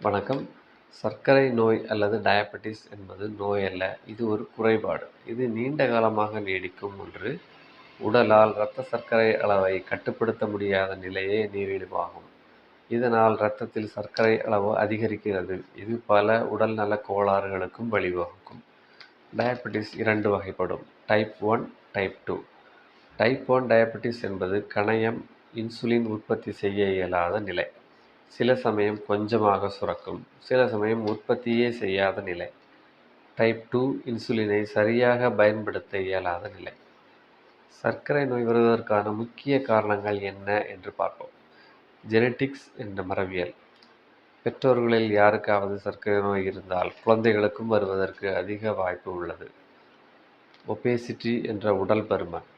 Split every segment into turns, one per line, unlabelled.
வணக்கம். சர்க்கரை நோய் அல்லது டயபெட்டிஸ் என்பது நோய் அல்ல இது ஒரு குறைபாடு. இது நீண்ட காலமாக நீடிக்கும் ஒன்று. உடலால் இரத்த சர்க்கரை அளவை கட்டுப்படுத்த முடியாத நிலையே நீரிழிவாகும். இதனால் இரத்தத்தில் சர்க்கரை அளவு அதிகரிக்கிறது. இது பல உடல்நல கோளாறுகளுக்கும் வழிவகுக்கும். டயபெட்டிஸ் இரண்டு வகைப்படும். Type one type two. Type one diabetes என்பது கணையம் இன்சுலின் உற்பத்தி செய்ய இயலாத நிலை. சில சமயம் கொஞ்சமாக சுரக்கும். சில சமயம் உற்பத்தியே செய்யாத நிலை. டைப் டூ இன்சுலினை சரியாக பயன்படுத்த இயலாத நிலை. சர்க்கரை நோய் வருவதற்கான முக்கிய காரணங்கள் என்ன என்று பார்ப்போம். ஜெனட்டிக்ஸ் என்ற மரபியல். பெற்றோர்களில் யாருக்காவது சர்க்கரை நோய் இருந்தால் குழந்தைகளுக்கும் வருவதற்கு அதிக வாய்ப்பு உள்ளது. ஒபேசிட்டி என்ற உடல் பருமன்.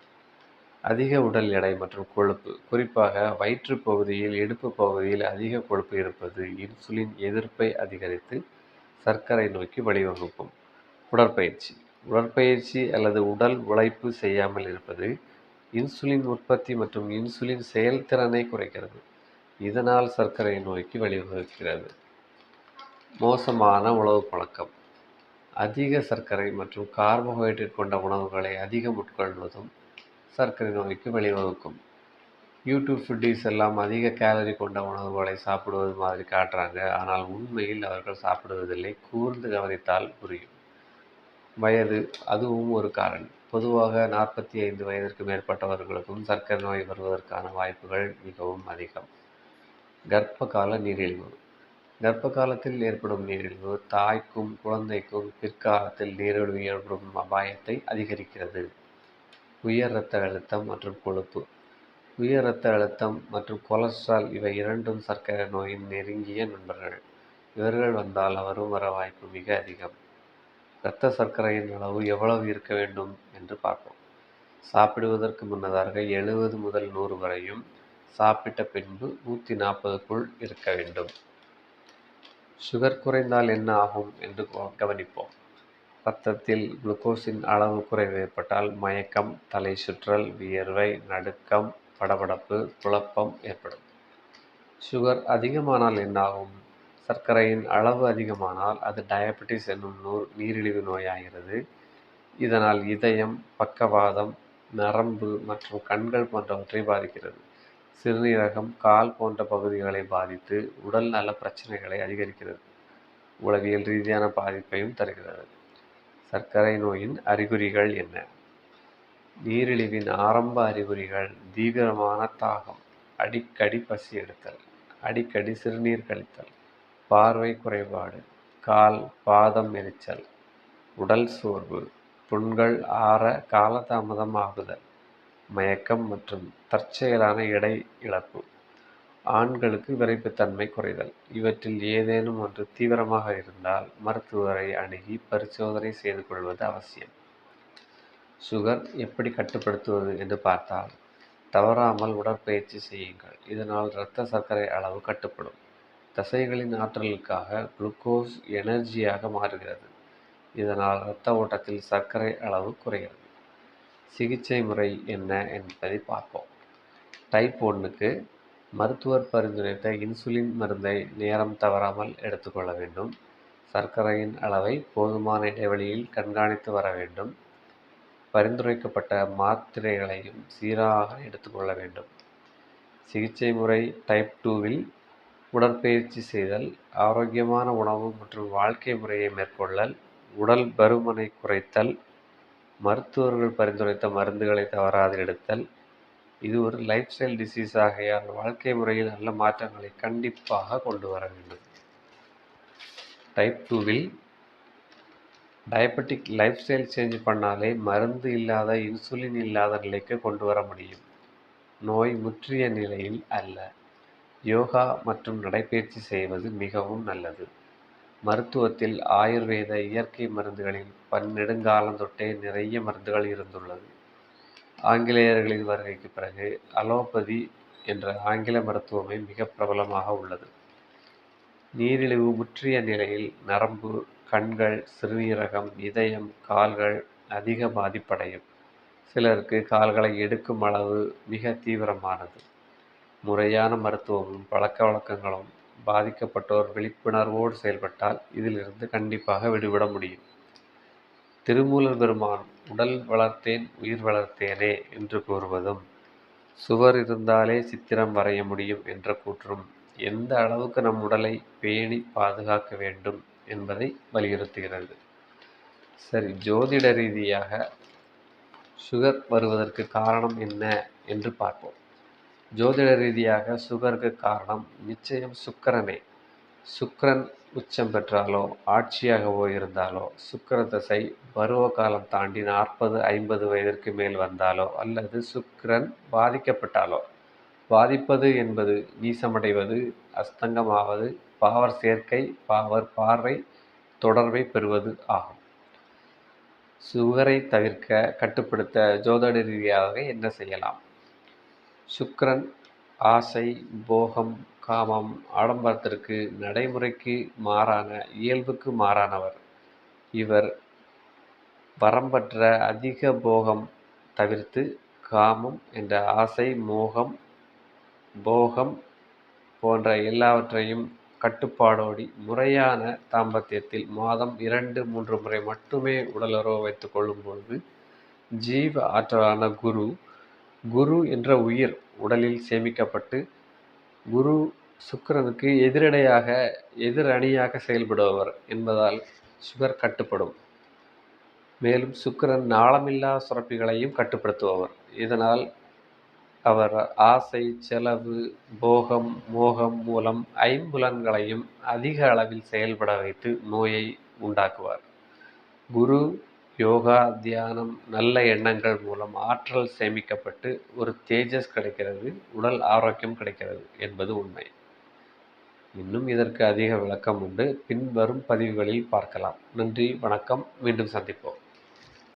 அதிக உடல் எடை மற்றும் கொழுப்பு குறிப்பாக வயிற்று பகுதியில் இடுப்பு பகுதியில் அதிக கொழுப்பு இருப்பது இன்சுலின் எதிர்ப்பை அதிகரித்து சர்க்கரை நோய்க்கு வழிவகுக்கும். உடற்பயிற்சி. உடற்பயிற்சி அல்லது உடல் உழைப்பு செய்யாமல் இருப்பது இன்சுலின் உற்பத்தி மற்றும் இன்சுலின் செயல்திறனை குறைக்கிறது. இதனால் சர்க்கரை நோய்க்கு வழிவகுக்கிறது. மோசமான உணவு பழக்கம். அதிக சர்க்கரை மற்றும் கார்போஹைட்ரேட் கொண்ட உணவுகளை அதிகம் உட்கொள்வதும் சர்க்கரை நோய்க்கு வழிவகுக்கும். யூடியூப் ஃபுட்டீஸ் எல்லாம் அதிக கேலரி கொண்ட உணவுகளை சாப்பிடுவது மாதிரி காட்டுறாங்க. ஆனால் உண்மையில் அவர்கள் சாப்பிடுவதில்லை. கூர்ந்து கவனித்தால் புரியும். வயது அதுவும் ஒரு காரணம். பொதுவாக நாற்பத்தி ஐந்து வயதிற்கு மேற்பட்டவர்களுக்கும் சர்க்கரை நோய் வருவதற்கான வாய்ப்புகள் மிகவும் அதிகம். கர்ப்ப கால நீரிழிவு. கர்ப்ப காலத்தில் ஏற்படும் நீரிழிவு தாய்க்கும் குழந்தைக்கும் பிற்காலத்தில் நீரிழிவு ஏற்படும் அபாயத்தை அதிகரிக்கிறது. உயர் இரத்த அழுத்தம் மற்றும் கொழுப்பு. உயர் இரத்த அழுத்தம் மற்றும் கொலஸ்ட்ரால் இவை இரண்டும் சர்க்கரை நோயின் நெருங்கிய நண்பர்கள். இவர்கள் வந்தால் அவரும் வர வாய்ப்பு மிக அதிகம். இரத்த சர்க்கரையின் அளவு எவ்வளவு இருக்க வேண்டும் என்று பார்ப்போம். சாப்பிடுவதற்கு முன்னதாக எழுபது முதல் நூறு வரையும் சாப்பிட்ட பின்பு நூற்றி நாற்பதுக்குள் இருக்க வேண்டும். சுகர் குறைந்தால் என்ன ஆகும் என்று கவனிப்போம். இரத்தத்தில் குளுக்கோஸின் அளவு குறைவு ஏற்பட்டால் மயக்கம் தலை சுற்றல் வியர்வை நடுக்கம் படபடப்பு குழப்பம் ஏற்படும். சுகர் அதிகமானால் என்னாகும்? சர்க்கரையின் அளவு அதிகமானால் அது டயபெட்டிஸ் என்னும் நூல் நீரிழிவு நோயாகிறது. இதனால் இதயம் பக்கவாதம் நரம்பு மற்றும் கண்கள் போன்றவற்றை பாதிக்கிறது. சிறுநீரகம் கால் போன்ற பகுதிகளை பாதித்து உடல் நல பிரச்சனைகளை அதிகரிக்கிறது. உளவியல் ரீதியான பாதிப்பையும் தருகிறது. சர்க்கரை நோயின் அறிகுறிகள் என்ன? நீரிழிவின் ஆரம்ப அறிகுறிகள் தீவிரமான தாகம் அடிக்கடி பசி எடுத்தல் அடிக்கடி சிறுநீர் கழித்தல் பார்வை குறைபாடு கால் பாதம் எரிச்சல் உடல் சோர்வு புண்கள் ஆற காலதாமதம் ஆகுதல் மயக்கம் மற்றும் தற்செயலான எடை இழப்பு. ஆண்களுக்கு விரைப்புத்தன்மை குறைதல். இவற்றில் ஏதேனும் ஒன்று தீவிரமாக இருந்தால் மருத்துவரை அணுகி பரிசோதனை செய்து கொள்வது அவசியம். சுகர் எப்படி கட்டுப்படுத்துவது என்று பார்த்தால் தவறாமல் உடற்பயிற்சி செய்யுங்கள். இதனால் இரத்த சர்க்கரை அளவு கட்டுப்படும். தசைகளின் ஆற்றலுக்காக குளுக்கோஸ் எனர்ஜியாக மாறுகிறது. இதனால் இரத்த ஓட்டத்தில் சர்க்கரை அளவு குறைகிறது. சிகிச்சை முறை என்ன என்பதை பார்ப்போம். டைப் ஒன்றுக்கு மருத்துவர் பரிந்துரைத்த இன்சுலின் மருந்தை நேரம் தவறாமல் எடுத்துக்கொள்ள வேண்டும். சர்க்கரையின் அளவை போதுமான இடைவெளியில் கண்காணித்து வர வேண்டும். பரிந்துரைக்கப்பட்ட மாத்திரைகளையும் சீராக எடுத்துக்கொள்ள வேண்டும். சிகிச்சை முறை டைப் டூவில் உடற்பயிற்சி செய்தல் ஆரோக்கியமான உணவு மற்றும் வாழ்க்கை முறையை மேற்கொள்ளல் உடல் பருமனை குறைத்தல் மருத்துவர்கள் பரிந்துரைத்த மருந்துகளை தவறாது எடுத்தல் இது ஒரு லைஃப் ஸ்டைல் டிசீஸ் ஆகையால் வாழ்க்கை முறையில் நல்ல மாற்றங்களை கண்டிப்பாக கொண்டு வர வேண்டும். டைப் டூவில் டயபெட்டிக் லைஃப் ஸ்டைல் சேஞ்ச் பண்ணாலே மருந்து இல்லாத இன்சுலின் இல்லாத நிலைக்கு கொண்டு வர முடியும். நோய் முற்றிய நிலையில் அல்ல. யோகா மற்றும் நடைப்பயிற்சி செய்வது மிகவும் நல்லது. மருத்துவத்தில் ஆயுர்வேத இயற்கை மருந்துகளில் பன்னெடுங்காலம் தொட்டே நிறைய மருந்துகள் இருந்துள்ளது. ஆங்கிலேயர்களின் வருகைக்கு பிறகு அலோபதி என்ற ஆங்கில மருத்துவமே மிக பிரபலமாக உள்ளது. நீரிழிவு முற்றிய நிலையில் நரம்பு கண்கள் சிறுநீரகம் இதயம் கால்கள் அதிக பாதிப்படையும். சிலருக்கு கால்களை எடுக்கும் அளவு மிக தீவிரமானது. முறையான மருத்துவமும் பழக்க வழக்கங்களும் பாதிக்கப்பட்டோர் விழிப்புணர்வோடு செயல்பட்டால் இதிலிருந்து கண்டிப்பாக விடுபட முடியும். திருமூலர் பெருமான் உடல் வளர்த்தேன் உயிர் வளர்த்தேனே என்று கூறுவதும் சுவர் இருந்தாலே சித்திரம் வரைய முடியும் என்ற கூற்றும் எந்த அளவுக்கு நம் உடலை பேணி பாதுகாக்க வேண்டும் என்பதை வலியுறுத்துகிறது. சரி ஜோதிட ரீதியாக சுகர் வருவதற்கு காரணம் என்ன என்று பார்ப்போம். ஜோதிட ரீதியாக சுகருக்கு காரணம் நிச்சயம் சுக்கரனே. சுக்கரன் உச்சம் பெற்றாலோ ஆட்சியாகவோ இருந்தாலோ சுக்கர தசை பருவ காலம் தாண்டி நாற்பது ஐம்பது வயதிற்கு மேல் வந்தாலோ அல்லது சுக்கிரன் பாதிக்கப்பட்டாலோ. பாதிப்பது என்பது நீசமடைவது அஸ்தங்கமாவது பாவர் சேர்க்கை பாவர் பார்வை தொடர்பை பெறுவது ஆகும். சுகரை தவிர்க்க கட்டுப்படுத்த ஜோதிட ரீதியாக என்ன செய்யலாம்? சுக்கிரன் ஆசை போகம் காமம் ஆடம்பரத்திற்கு நடைமுறைக்கு மாறான இயல்புக்கு மாறானவர். இவர் வரம்பற்ற அதிக போகம் தவிர்த்து காமம் என்ற ஆசை மோகம் போகம் போன்ற எல்லாவற்றையும் கட்டுப்பாடோடி முறையான தாம்பத்தியத்தில் மாதம் இரண்டு மூன்று முறை மட்டுமே உடலுறவு வைத்துக் கொள்ளும் பொழுது ஜீவ ஆற்றலான குரு குரு என்ற உயிர் உடலில் சேமிக்கப்பட்டு குரு சுக்கிரனுக்கு எதிரடையாக எதிர் அணியாக செயல்படுபவர் என்பதால் சுகர் கட்டுப்படும். மேலும் சுக்கிரன் நாளமில்லா சுரப்பிகளையும் கட்டுப்படுத்துபவர். இதனால் அவர் ஆசை செலவு போகம் மோகம் மூலம் ஐம்புலன்களையும் அதிக அளவில் செயல்பட வைத்து நோயை உண்டாக்குவார். குரு யோகா தியானம் நல்ல எண்ணங்கள் மூலம் ஆற்றல் சேமிக்கப்பட்டு ஒரு தேஜஸ் கிடைக்கிறது உடல் ஆரோக்கியம் கிடைக்கிறது என்பது உண்மை. இன்னும் இதற்கு அதிக விளக்கம் உண்டு. பின்வரும் பதிவுகளில் பார்க்கலாம். நன்றி வணக்கம். மீண்டும் சந்திப்போம்.